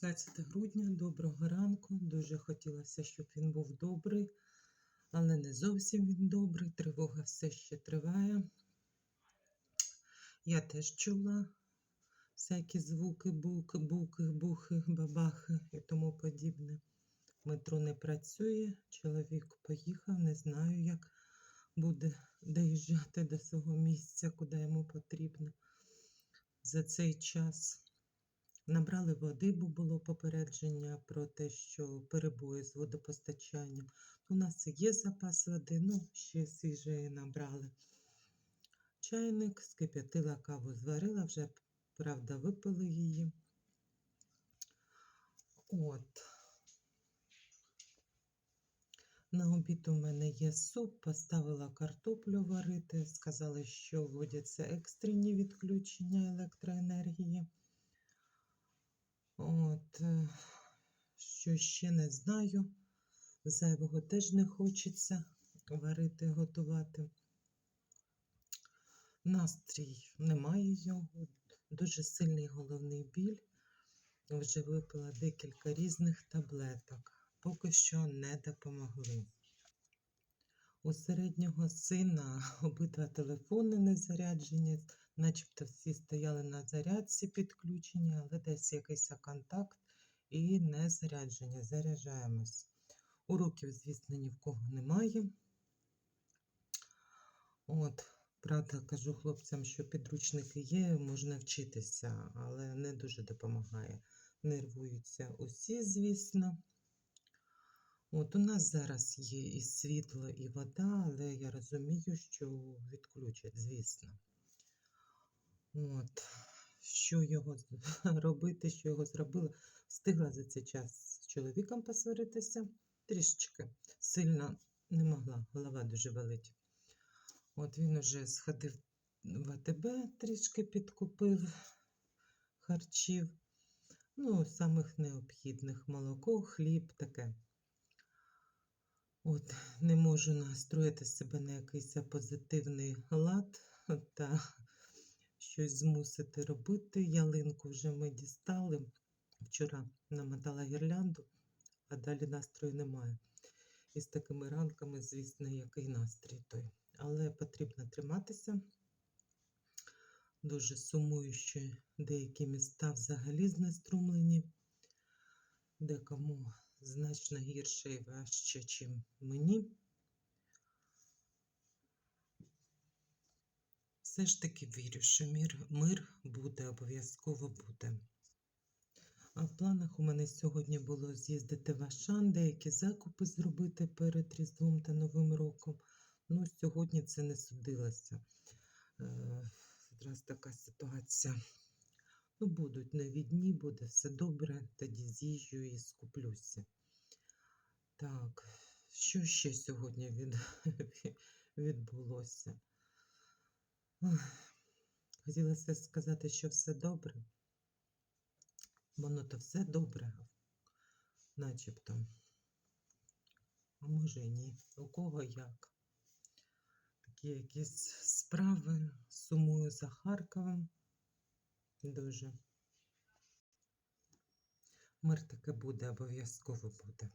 16 грудня, доброго ранку. Дуже хотілося, щоб він був добрий, але не зовсім він добрий. Тривога все ще триває. Я теж чула всякі звуки, буки, буки, бухи, бабахи і тому подібне. Метро не працює, чоловік поїхав, не знаю, як буде доїжджати до свого місця, куди йому потрібно за цей час. Набрали води, бо було попередження про те, що перебої з водопостачанням. У нас є запас води, ну, ще свіжої набрали. Чайник, скип'ятила каву, зварила, вже, правда, випили її. От. На обід у мене є суп, поставила картоплю варити. Сказали, що вводяться екстрені відключення електроенергії. От, е, що ще не знаю. Зайвого теж не хочеться варити, готувати. Настрій немає його, дуже сильний головний біль. Вже випила декілька різних таблеток, поки що не допомогли. У середнього сина обидва телефони не заряджені, начебто всі стояли на зарядці підключені, але десь якийсь контакт і не зарядження. Заряджаємось. Уроків, звісно, ні в кого немає. От, правда, кажу хлопцям, що підручники є, можна вчитися, але не дуже допомагає. Нервуються усі, звісно. От у нас зараз є і світло, і вода, але я розумію, що відключать, звісно. От, що його робити, що його зробила. Встигла за цей час з чоловіком посваритися трішечки. Сильно не могла, голова дуже болить. От він уже сходив в АТБ, трішки підкупив харчів. Ну, самих необхідних молоко, хліб, таке. От, не можу настроїти себе на якийсь позитивний лад та щось змусити робити. Ялинку вже ми дістали. Вчора намотала гірлянду, а далі настрою немає. І з такими ранками, звісно, який настрій той. Але потрібно триматися. Дуже сумую, що деякі міста взагалі знеструмлені, декому значно гірше і важче, ніж мені. Все ж таки вірю, що мир, мир буде, обов'язково буде. А в планах у мене сьогодні було з'їздити в Ашан, деякі закупи зробити перед Різдвом та Новим роком. Ну, сьогодні це не судилося. Е, Зараз така ситуація. Ну, будуть нові дні, буде все добре, тоді з'їжджу і скуплюся. Так, що ще сьогодні від... відбулося? Хотілося сказати, що все добре. Воно то все добре, начебто. А може і ні. У кого як? Такі якісь справи. Сумую за Харковом. Дуже. Мир таки буде, обов'язково буде.